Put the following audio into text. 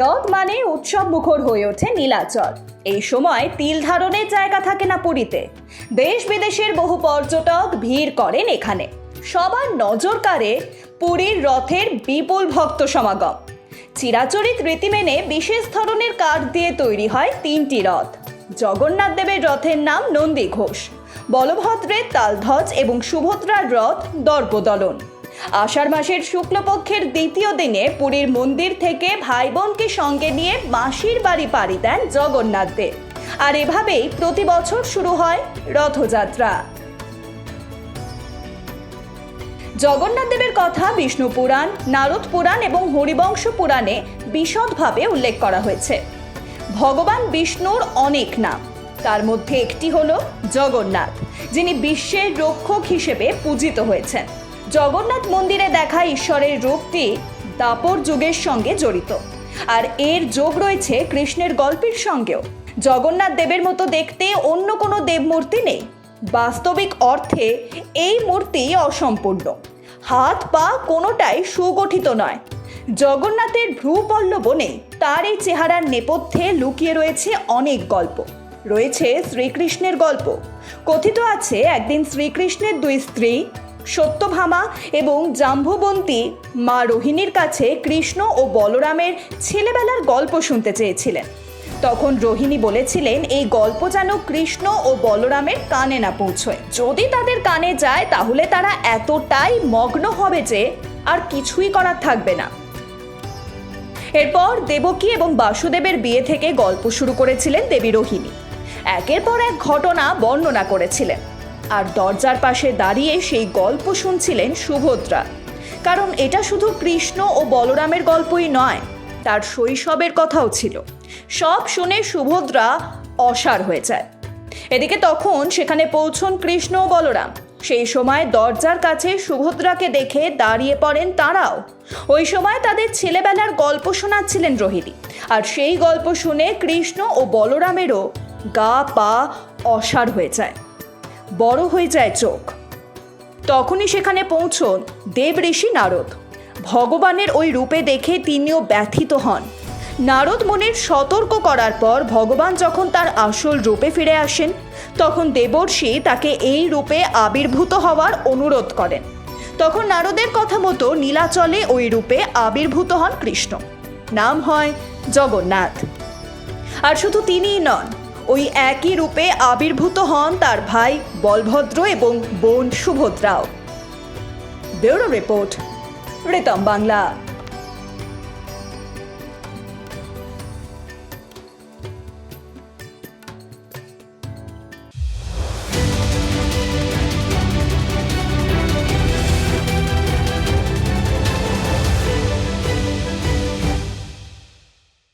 রথ মানে উৎসব মুখর হয়ে ওঠে নীলাচল। এই সময় তিল ধারণের জায়গা থাকে না পুরীতে। দেশ বিদেশের বহু পর্যটক ভিড় করেন এখানে। সবার নজর কাড়ে পুরীর রথের বিপুল ভক্ত সমাগম। চিরাচরিত রীতি মেনে বিশেষ ধরনের কাঠ দিয়ে তৈরি হয় তিনটি রথ। জগন্নাথ দেবের রথের নাম নন্দী ঘোষ। বলভদ্রের তালধ্বজ এবং সুভদ্রার রথ দর্পদলন আষাঢ় মাসের শুক্লপক্ষের দ্বিতীয় দিনে পুরীর মন্দির থেকে ভাই বোনকে সঙ্গে নিয়ে মাসির বাড়ি পাড়ি দেন জগন্নাথ দেব। আর এভাবেই প্রতি বছর শুরু হয় রথযাত্রা। জগন্নাথ দেবের কথা বিষ্ণু পুরাণ, নারদ পুরাণ এবং হরিবংশ পুরাণে বিশদভাবে উল্লেখ করা হয়েছে। ভগবান বিষ্ণুর অনেক নাম, তার মধ্যে একটি হল জগন্নাথ, যিনি বিশ্বের রক্ষক হিসেবে পূজিত হয়েছেন। জগন্নাথ মন্দিরে দেখা ঈশ্বরের রূপটি দাপর যুগের সঙ্গে জড়িত। আর এর যোগ রয়েছে কৃষ্ণের গল্পের সঙ্গেও। জগন্নাথ দেবের মতো দেখতে অন্য কোনো দেবমূর্তি নেই। বাস্তবিক অর্থে এই মূর্তি অসম্পূর্ণ। হাত, পা কোনোটাই সুগঠিত নয়। জগন্নাথের ভ্রুপল্লব নেই। তার এই চেহারার নেপথ্যে লুকিয়ে রয়েছে অনেক গল্প। রয়েছে শ্রীকৃষ্ণের গল্প। কথিত আছে একদিন শ্রীকৃষ্ণের দুই স্ত্রী সত্যভামা এবং জাম্বুবন্তী মা রোহিণীর কাছে কৃষ্ণ ও বলরামের ছেলেবেলার গল্প শুনতে চেয়েছিলেন। তখন রোহিণী বলেছিলেন, এই গল্প যেন কৃষ্ণ ও বলরামের কানে না পৌঁছয়। যদি তাদের কানে যায়, তাহলে তারা এতটাই মগ্ন হবে যে আর কিছুই করার থাকবে না। এরপর দেবকী এবং বাসুদেবের বিয়ে থেকে গল্প শুরু করেছিলেন দেবী রোহিণী। একের পর এক ঘটনা বর্ণনা করেছিলেন। আর দরজার পাশে দাঁড়িয়ে সেই গল্প শুনছিলেন সুভদ্রা। কারণ এটা শুধু কৃষ্ণ ও বলরামের গল্পই নয়, তার শৈশবের কথাও ছিল। সব শুনে সুভদ্রা অসার হয়ে যায়। এদিকে তখন সেখানে পৌঁছন কৃষ্ণ ও বলরাম। সেই সময় দরজার কাছে সুভদ্রাকে দেখে দাঁড়িয়ে পড়েন তারাও। ওই সময় তাদের ছেলেবেলার গল্প শোনাচ্ছিলেন রোহিণী। আর সেই গল্প শুনে কৃষ্ণ ও বলরামেরও গা পা অসার হয়ে যায়। বড় হয়ে যায় চোখ। তখনই সেখানে পৌঁছন দেব ঋষি নারদ। ভগবানের ওই রূপে দেখে তিনিও ব্যথিত হন। নারদ মনের সতর্ক করার পর ভগবান যখন তার আসল রূপে ফিরে আসেন, তখন দেবর্ষি তাকে এই রূপে আবির্ভূত হওয়ার অনুরোধ করেন। তখন নারদের কথা মতো নীলাচলে ওই রূপে আবির্ভূত হন কৃষ্ণ। নাম হয় জগন্নাথ। আর শুধু তিনিই নন ওই একই রূপে আবির্ভূত হন তার ভাই বলভদ্র এবং বোন সুভদ্রাও। Bureau report, Ritam Bangla.